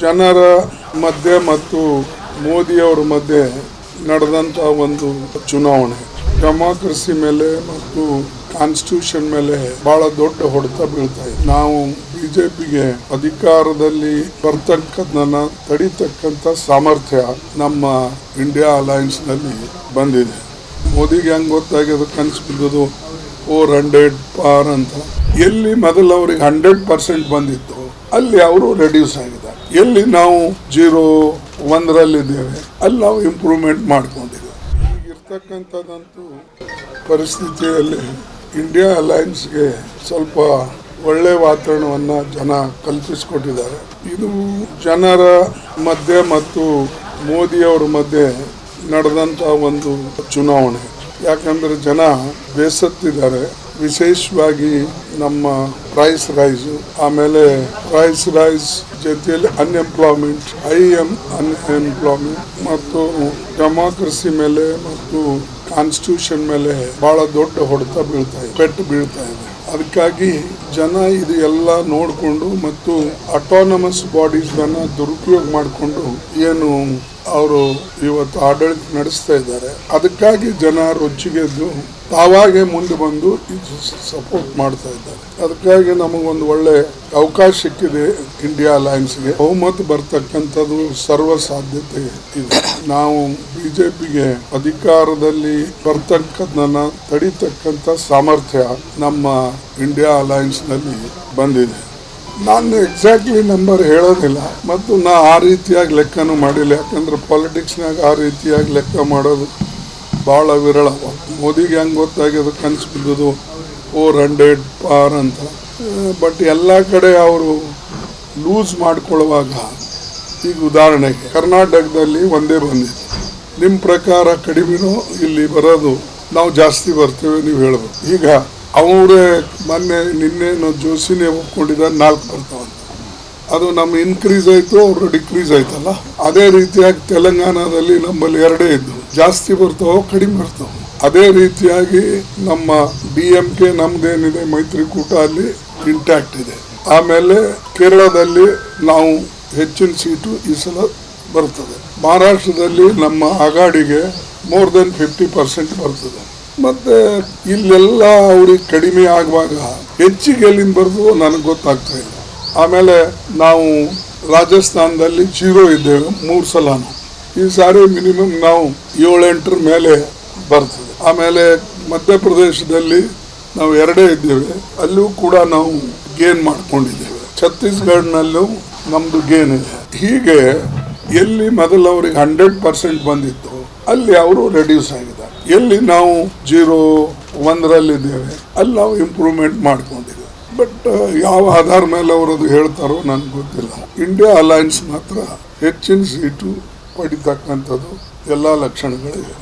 ಜನರ ಮಧ್ಯೆ ಮತ್ತು ಮೋದಿಯವರ ಮಧ್ಯೆ ನಡೆದಂಥ ಒಂದು ಚುನಾವಣೆ, ಡೆಮಾಕ್ರಸಿ ಮೇಲೆ ಮತ್ತು ಕಾನ್ಸ್ಟಿಟ್ಯೂಷನ್ ಮೇಲೆ ಬಹಳ ದೊಡ್ಡ ಹೊಡೆತ ಬೀಳ್ತಾ ಇದೆ. ನಾವು ಬಿಜೆಪಿಗೆ ಅಧಿಕಾರದಲ್ಲಿ ಬರ್ತಕ್ಕದ್ದನ್ನ ತಡಿತಕ್ಕಂಥ ಸಾಮರ್ಥ್ಯ ನಮ್ಮ ಇಂಡಿಯಾ ಅಲಯನ್ಸ್ನಲ್ಲಿ ಬಂದಿದೆ. ಮೋದಿಗೆ ಹೆಂಗೆ ಗೊತ್ತಾಗ್ಯದ ಕನ್ಸು ಬಿದ್ದದು ಫೋರ್ ಹಂಡ್ರೆಡ್ ಪಾರ್ ಅಂತ. ಎಲ್ಲಿ ಮೊದಲು ಅವ್ರಿಗೆ ಹಂಡ್ರೆಡ್ ಪರ್ಸೆಂಟ್ ಬಂದಿತ್ತು, ಅಲ್ಲಿ ಅವರು ರೆಡ್ಯೂಸ್ ಆಗಿದ್ದಾರೆ. ಎಲ್ಲಿ ನಾವು ಜೀರೋ ಒಂದರಲ್ಲಿದ್ದೇವೆ, ಅಲ್ಲಿ ನಾವು ಇಂಪ್ರೂವ್ಮೆಂಟ್ ಮಾಡ್ಕೊಂಡಿದ್ದೇವೆ. ಈಗಿರ್ತಕ್ಕಂಥದ್ದಂತೂ ಪರಿಸ್ಥಿತಿಯಲ್ಲಿ ಇಂಡಿಯಾ ಅಲೈನ್ಸ್ಗೆ ಸ್ವಲ್ಪ ಒಳ್ಳೆ ವಾತಾವರಣವನ್ನು ಜನ ಕಲ್ಪಿಸಿಕೊಟ್ಟಿದ್ದಾರೆ. ಇದು ಜನರ ಮಧ್ಯೆ ಮತ್ತು ಮೋದಿಯವರ ಮಧ್ಯೆ ನಡೆದಂಥ ಒಂದು ಚುನಾವಣೆ. ಯಾಕಂದರೆ ಜನ ಬೇಸತ್ತಿದ್ದಾರೆ. ವಿಶೇಷವಾಗಿ ನಮ್ಮ ಪ್ರೈಸ್ ರೈಸ್ ಆಮೇಲೆ ಪ್ರೈಸ್ ರೈಸ್ ಜೊತೆಯಲ್ಲಿ ಅನ್ಎಂಪ್ಲಾಯ್ಮೆಂಟ್ ಐ ಎಂ ಅನ್ಎಂಪ್ಲಾಯ್ಮೆಂಟ್ ಮತ್ತು ಡೆಮಾಕ್ರಸಿ ಮೇಲೆ ಮತ್ತು ಕಾನ್ಸ್ಟಿಟ್ಯೂಷನ್ ಮೇಲೆ ಬಹಳ ದೊಡ್ಡ ಹೊಡೆತ ಬೀಳ್ತಾ ಇದೆ, ಪೆಟ್ಟು ಬೀಳ್ತಾ ಇದೆ. ಅದಕ್ಕಾಗಿ ಜನ ಇದು ಎಲ್ಲ ನೋಡಿಕೊಂಡು ಮತ್ತು ಅಟಾನಮಸ್ ಬಾಡೀಸ್ನ ದುರುಪಯೋಗ ಮಾಡಿಕೊಂಡು ಏನು ಅವರು ಇವತ್ತು ಆಡಳಿತ ನಡೆಸ್ತಾ ಇದ್ದಾರೆ. ಅದಕ್ಕಾಗಿ ಜನ ರೊಚ್ಚಿಗೆದ್ದು ತಾವಾಗೆ ಮುಂದೆ ಬಂದು ಇದು ಸಪೋರ್ಟ್ ಮಾಡ್ತಾ ಇದ್ದಾರೆ. ಅದಕ್ಕಾಗಿ ನಮಗೊಂದು ಒಳ್ಳೆ ಅವಕಾಶ ಸಿಕ್ಕಿದೆ ಇಂಡಿಯಾ ಅಲಯನ್ಸ್ಗೆ. ಬಹುಮತ ಬರ್ತಕ್ಕಂಥದ್ದು ಸರ್ವ ಸಾಧ್ಯತೆ ಇದೆ. ನಾವು ಬಿಜೆಪಿಗೆ ಅಧಿಕಾರದಲ್ಲಿ ಬರ್ತಕ್ಕದನ್ನ ತಡಿತಕ್ಕಂಥ ಸಾಮರ್ಥ್ಯ ನಮ್ಮ ಇಂಡಿಯಾ ಅಲಯನ್ಸ್ನಲ್ಲಿ ಬಂದಿದೆ. ನಾನು ಎಕ್ಸಾಕ್ಟ್ಲಿ ನಂಬರ್ ಹೇಳೋದಿಲ್ಲ, ಮತ್ತು ನಾ ಆ ರೀತಿಯಾಗಿ ಲೆಕ್ಕನೂ ಮಾಡಿಲ್ಲ. ಯಾಕಂದ್ರೆ ಪಾಲಿಟಿಕ್ಸ್ನಾಗ ಆ ರೀತಿಯಾಗಿ ಲೆಕ್ಕ ಮಾಡೋದು ಭಾಳ ವಿರಳ. ಮೋದಿಗೆ ಹೆಂಗೆ ಗೊತ್ತಾಗ್ಯದ ಕನಸು ಬಿದ್ದದು ಫೋರ್ ಹಂಡ್ರೆಡ್ ಪಾರ್ ಅಂತ. ಬಟ್ ಎಲ್ಲ ಕಡೆ ಅವರು ಲೂಸ್ ಮಾಡಿಕೊಳ್ಳುವಾಗ, ಈಗ ಉದಾಹರಣೆಗೆ ಕರ್ನಾಟಕದಲ್ಲಿ ಒಂದೇ ಬಂದಿದೆ. ನಿಮ್ಮ ಪ್ರಕಾರ ಕಡಿಮೆನೋ ಇಲ್ಲಿ ಬರೋದು ನಾವು ಜಾಸ್ತಿ ಬರ್ತೇವೆ ನೀವು ಹೇಳ್ಬೇಕು. ಈಗ ಅವರೇ ಮೊನ್ನೆ ನಿನ್ನೆ ಜೋಸಿನೇ ಒಪ್ಕೊಂಡಿದ್ದಾರೆ, ನಾಲ್ಕು ಬರ್ತಾವಂತ ಅದು ನಮ್ಮ ಇನ್ಕ್ರೀಸ್ ಆಯಿತು ಅವರು ಡಿಕ್ರೀಸ್ ಆಯ್ತಲ್ಲ? ಅದೇ ರೀತಿಯಾಗಿ ತೆಲಂಗಾಣದಲ್ಲಿ ನಮ್ಮಲ್ಲಿ ಎರಡೇ ಇದ್ದು. ಜಾಸ್ತಿ ಬರ್ತಾವೋ, ಕಡಿಮೆ ಬರ್ತಾವೆ? ಅದೇ ರೀತಿಯಾಗಿ ನಮ್ಮ ಡಿ ಎಂ ಕೆ ನಮ್ದೇನಿದೆ, ಮೈತ್ರಿಕೂಟ ಅಲ್ಲಿ ಇಂಟ್ಯಾಕ್ಟ್ ಇದೆ. ಆಮೇಲೆ ಕೇರಳದಲ್ಲಿ ನಾವು ಹೆಚ್ಚಿನ ಸೀಟು ಈ ಸಲ ಬರ್ತದೆ. ಮಹಾರಾಷ್ಟ್ರದಲ್ಲಿ ನಮ್ಮ ಅಗಾಡಿಗೆ ಮೋರ್ ದೆನ್ ಫಿಫ್ಟಿ ಪರ್ಸೆಂಟ್ ಬರ್ತದೆ. ಮತ್ತೆ ಇಲ್ಲೆಲ್ಲ ಅವ್ರಿಗೆ ಕಡಿಮೆ ಆಗುವಾಗ ಹೆಚ್ಚಿಗೆ ಎಲ್ಲಿಂದ ಬರ್ತದೋ ನನಗೆ ಗೊತ್ತಾಗ್ತಾ ಇಲ್ಲ. ಆಮೇಲೆ ನಾವು ರಾಜಸ್ಥಾನದಲ್ಲಿ ಜೀರೋ ಇದ್ದೇವೆ ಮೂರು ಸಲನು. ಈ ಸಾರಿ ಮಿನಿಮಮ್ ನಾವು ಏಳೆಂಟರ ಮೇಲೆ ಬರ್ತದೆ. ಆಮೇಲೆ ಮಧ್ಯಪ್ರದೇಶದಲ್ಲಿ ನಾವು ಎರಡೇ ಇದ್ದೇವೆ. ಅಲ್ಲೂ ಕೂಡ ನಾವು ಗೇನ್ ಮಾಡ್ಕೊಂಡಿದ್ದೇವೆ. ಛತ್ತೀಸ್ಗಢನಲ್ಲೂ ನಮ್ದು ಗೇನ್ ಇದೆ. ಹೀಗೆ ಎಲ್ಲಿ ಮೊದಲು ಅವ್ರಿಗೆ ಹಂಡ್ರೆಡ್ ಪರ್ಸೆಂಟ್ ಬಂದಿತ್ತು, ಅಲ್ಲಿ ಅವರು ರೆಡ್ಯೂಸ್ ಆಗಿದ್ದಾರೆ. ಎಲ್ಲಿ ನಾವು ಜೀರೋ ಒಂದರಲ್ಲಿದ್ದೇವೆ ಅಲ್ಲಿ ನಾವು ಇಂಪ್ರೂವ್ಮೆಂಟ್ ಮಾಡ್ಕೊಂಡಿದ್ದೀವಿ. ಬಟ್ ಯಾವ ಆಧಾರ ಮೇಲೆ ಅವರು ಅದು ಹೇಳ್ತಾರೋ ನನಗೆ ಗೊತ್ತಿಲ್ಲ. ಇಂಡಿಯಾ ಅಲಯನ್ಸ್ ಮಾತ್ರ ಹೆಚ್ಚಿನ ಸೀಟು ಪಡಿತಕ್ಕಂಥದ್ದು ಎಲ್ಲ ಲಕ್ಷಣಗಳಿವೆ